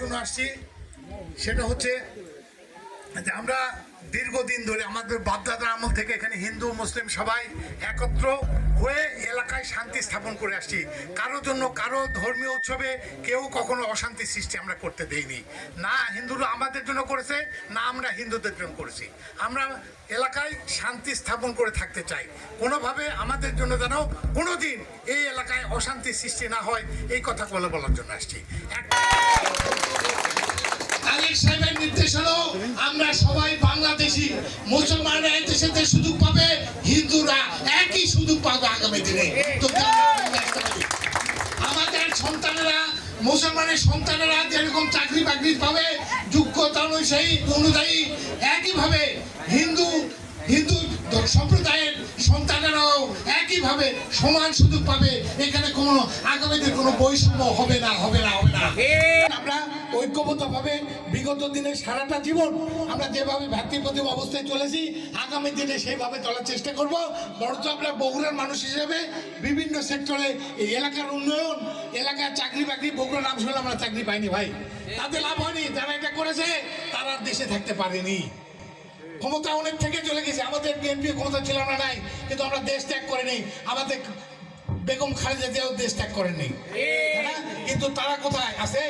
জন্য আসছি সেটা হচ্ছে যে আমরা দীর্ঘদিন ধরে আমাদের বাপদাদার আমল থেকে এখানে হিন্দু, মুসলিম সবাই একত্র হয়ে এলাকায় শান্তি স্থাপন করে আসছি। কারোর জন্য কারও ধর্মীয় উৎসবে কেউ কখনো অশান্তি সৃষ্টি আমরা করতে দেইনি। না হিন্দুরা আমাদের জন্য করেছে, না আমরা হিন্দুদের জন্য করেছি। আমরা এলাকায় শান্তি স্থাপন করে থাকতে চাই। কোনোভাবে আমাদের জন্য যেন কোনোদিন এই এলাকায় অশান্তি সৃষ্টি না হয়, এই কথা বলে বলার জন্য আসছি। তারেক সাহেবের নির্দেশ হলো আমরা সবাই বাংলাদেশি। মুসলমানরা এই দেশে যে সুযোগ পাবে, হিন্দুরা একই সুযোগ পাবে আগামী দিনে। তো আমাদের সন্তানেরা, মুসলমানের সন্তানেরা যেরকম চাকরি বাকরি পাবে, যোগ্যতা অনুযায়ী অনুযায়ী একইভাবে হিন্দু হিন্দু সম্প্রদায়ের সন্তানেরাও একইভাবে সমান সুযোগ পাবে। এখানে কোনো আগামীতে কোনো বৈষম্য হবে না হবে না, হবে আমরা ঐক্যবদ্ধভাবে বিগত দিনে সারাটা জীবন আমরা যেভাবে ভ্রাতৃপ্রতিম অবস্থায় চলেছি, আগামী দিনে সেইভাবে চলার চেষ্টা করব। বরঞ্চ আমরা বগুড়ার মানুষ হিসেবে বিভিন্ন সেক্টরে এই এলাকার উন্নয়ন, এলাকার চাকরি বাকরি, বগুড়ার নাম শুনলে আমরা চাকরি পাইনি ভাই। তাদের লাভ হয়নি, যারা এটা করেছে, তারা দেশে থাকতে পারেনি। ক্ষমতা অনেক থেকে চলে গেছে, আমাদের বিএনপি ক্ষমতা ছিল না নাই, কিন্তু আমরা দেশ ত্যাগ করে নেই আমাদের বেগম খালেদা জিয়াও দেশ ত্যাগ করেননি। কিন্তু তারা কোথায়? আছে?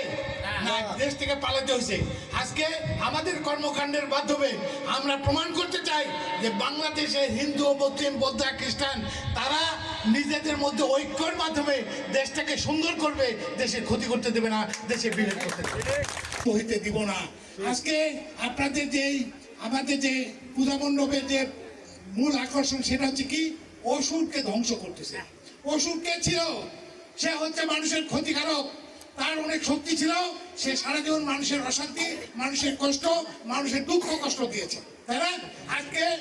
না। দেশ থেকে পালাতে হয়েছে। আজকে আমাদের কর্মকাণ্ডের মাধ্যমে আমরা প্রমাণ করতে চাই যে বাংলাদেশে হিন্দু মুসলিম বৌদ্ধ খ্রিস্টান তারা নিজেদের মধ্যে ঐক্যর মাধ্যমে দেশটাকে সুন্দর করবে দেশের ক্ষতি করতে দেবে না দেশের বিরোধ করতে দেবে। হইতে দিব না। আজকে আপনাদের যেই আমাদের যে পূজা মণ্ডপের যে মূল আকর্ষণ সেটা হচ্ছে কি? অসুরকে ধ্বংস করতেছে। অসুর কে ছিল? সে হচ্ছে মানুষের ক্ষতিকারক। তার অনেক শক্তি ছিল। সে সারা জীবন মানুষের অশান্তি, মানুষের কষ্ট, মানুষের দুঃখ কষ্ট দিয়েছে। তাই না? আজকে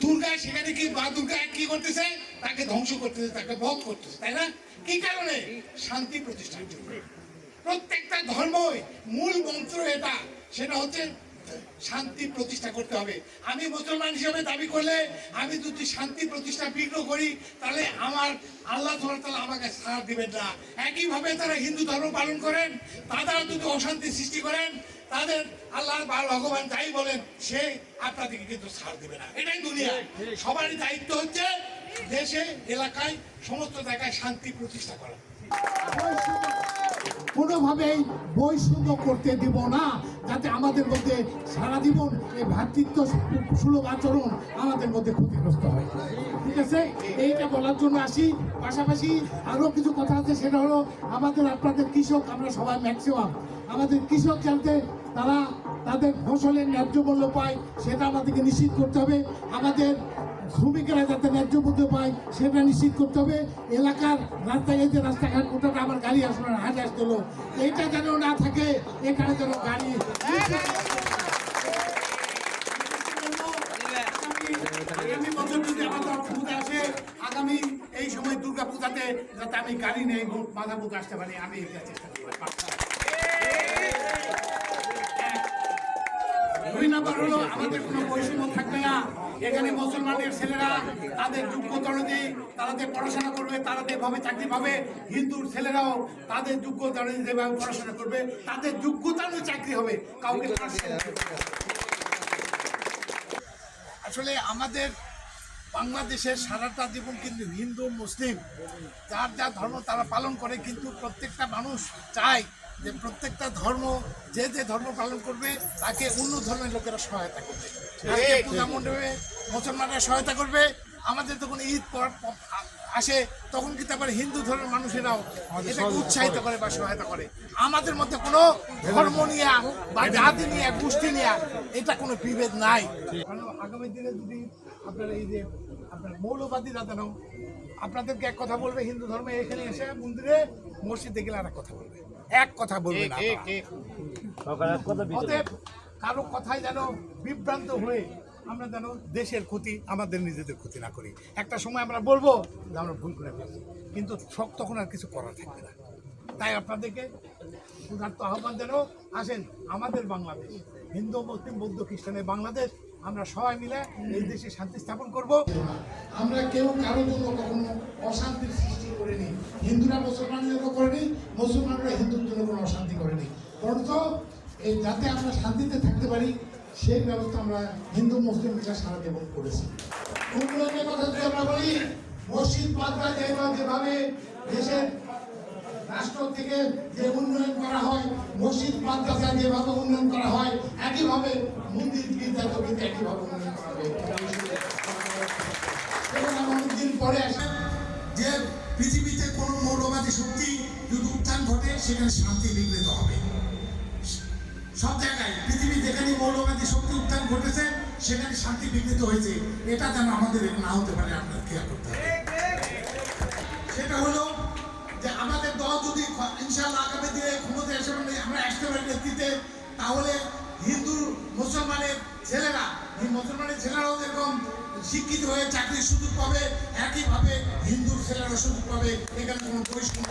দুর্গা সেখানে কি, মা দুর্গা কি করতেছে? তাকে ধ্বংস করতেছে, তাকে বধ করতেছে, তাই না? কি কারণে? শান্তি প্রতিষ্ঠার জন্য। প্রত্যেকটা ধর্মই মূল মন্ত্র এটা। সেটা হচ্ছে শান্তি প্রতিষ্ঠা করতে হবে। আমি মুসলমান হিসেবে দাবি করলে আমি যদি শান্তি প্রতিষ্ঠা বিঘ্ন করি, তাহলে আমার আল্লাহ তালা আমাকে সাড় দিবেন না। একইভাবে তারা হিন্দু ধর্ম পালন করেন, তারা যদি অশান্তি সৃষ্টি করেন, তাদের আল্লাহ বা ভগবান যাই বলেন, সে আপনাদেরকে কিন্তু ছাড় দেবে না। এটাই দুনিয়া। সবারই দায়িত্ব হচ্ছে দেশে, এলাকায়, সমস্ত জায়গায় শান্তি প্রতিষ্ঠা করা। কোনোভাবেই বৈষম্য করতে দিব না, যাতে আমাদের মধ্যে সারা জীবন এই ভ্রাতৃত্ব সুলভ আচরণ আমাদের মধ্যে ক্ষতিগ্রস্ত হয়। ঠিক আছে? এইটা বলার জন্য আসি। পাশাপাশি আরও কিছু কথা আছে, সেটা হলো আমাদের আপনাদের কৃষক, আমরা সবাই ম্যাক্সিমাম আমাদের কৃষক যাতে তারা তাদের ফসলের ন্যায্য মূল্য পায়, সেটা আমাদেরকে নিশ্চিত করতে হবে। আমাদের শ্রমিকেরা যাতে ন্যায্য মূল্য পায়, সেটা নিশ্চিত করতে হবে। এলাকার যে রাস্তাঘাট, ওটাতে আমার গাড়ি আসলো না হাজ আসতো এইটা যেন না থাকে, এখানে যেন গাড়ি আগামী আগামী এই সময় দুর্গা পূজাতে যাতে আমি গাড়ি নেই মাথা বুক আসতে পারি, আমি এটা চেষ্টা করব। দুই হলো, আমাদের কোনো বৈষম্য থাকবে না। এখানে মুসলমানের ছেলেরা তাদের যোগ্যতা অনুযায়ী তাদের পড়াশোনা করবে, তারা যেভাবে চাকরি পাবে, হিন্দুর ছেলেরাও তাদের যোগ্যতা অনুযায়ী যেভাবে পড়াশোনা করবে, তাদের যোগ্যতা অনুযায়ী চাকরি হবে, কাউকে আসলে আমাদের বাংলাদেশের সারাটা জীবন কিন্তু হিন্দু, মুসলিম, যার যা ধর্ম তারা পালন করে, কিন্তু প্রত্যেকটা মানুষ চায় যে প্রত্যেকটা ধর্ম যে যে ধর্ম পালন করবে তাকে অন্য ধর্মের লোকেরা সহায়তা করবে। পূজা মণ্ডপে মুসলমানরা সহায়তা করবে। আমাদের তখন ঈদ আসে তখন কিন্তু আবার হিন্দু ধর্মের মানুষেরাও এটাকে উৎসাহিত করে। বা সহায়তা করে। আমাদের মধ্যে কোনো ধর্ম নিয়ে বা জাতি নিয়ে গোষ্ঠী নিয়ে এটা কোনো বিভেদ নাই। আগামী দিনে যদি আপনার এই যে আপনার মৌলবাদীরা যেন আপনাদেরকে এক কথা বলবে হিন্দু ধর্মে এখানে এসে মন্দিরে মসজিদে গেলে আর কথা বলবে। এক কথা বলবে না অতএব কারও কথায় যেন বিভ্রান্ত হয়ে আমরা যেন দেশের ক্ষতি আমাদের নিজেদের ক্ষতি না করি। একটা সময় আমরা বলব যে আমরা ভুল করে ফেলছি। কিন্তু সব তখন আর কিছু করার থাকবে না। তাই আপনাদেরকে ক্ষুধার্ত আহ্বান যেন আসেন আমাদের বাংলাদেশ, হিন্দু, মুসলিম, বৌদ্ধ খ্রিস্টানের বাংলাদেশ, আমরা সবাই মিলে এই দেশে শান্তি স্থাপন করব। আমরা কেউ কারও জন্য কখনো অশান্তির সৃষ্টি করিনি। হিন্দুরা মুসলমানদের জন্য করেনি, মুসলমানরা হিন্দুর জন্য কোনো অশান্তি করেনি। বরঞ্চ এই যাতে আমরা শান্তিতে থাকতে পারি সেই ব্যবস্থা আমরা হিন্দু, মুসলিম মিলে সারা জীবন করেছি। উন্নয়নের কথা আমরা বলি, মসজিদ যেভাবে দেশের রাষ্ট্র থেকে যে উন্নয়ন করা হয়, মসজিদ যেভাবে উন্নয়ন করা হয়, একইভাবে একইভাবে উন্নয়ন করা পরে আসেন যে পৃথিবীতে কোন মৌলবাদী শক্তি যদি উত্থান ঘটে, সেখানে শান্তি বিঘ্নিত হবে। সব জায়গায় পৃথিবী যেখানে মৌলবাদী শক্তি উত্থান ঘটেছে, সেখানে শান্তি বিঘ্নিত হয়েছে। এটা যেন আমাদের না হতে পারে আপনার খেয়াল করতে হবে। সেটা হলো যে আমাদের দল যদি ইনশাআল্লাহ আগামী দিনে ক্ষমতা এসে মানে আমরা আসতে পারি নেতৃত্বে, তাহলে হিন্দু, মুসলমানের ছেলেরা মুসলমানের ছেলেরাও যেরকম শিক্ষিত হয়ে চাকরির সুযোগ পাবে, একইভাবে হিন্দুর ছেলেরা সুযোগ পাবে, এখানে কোনো পরিষ্কার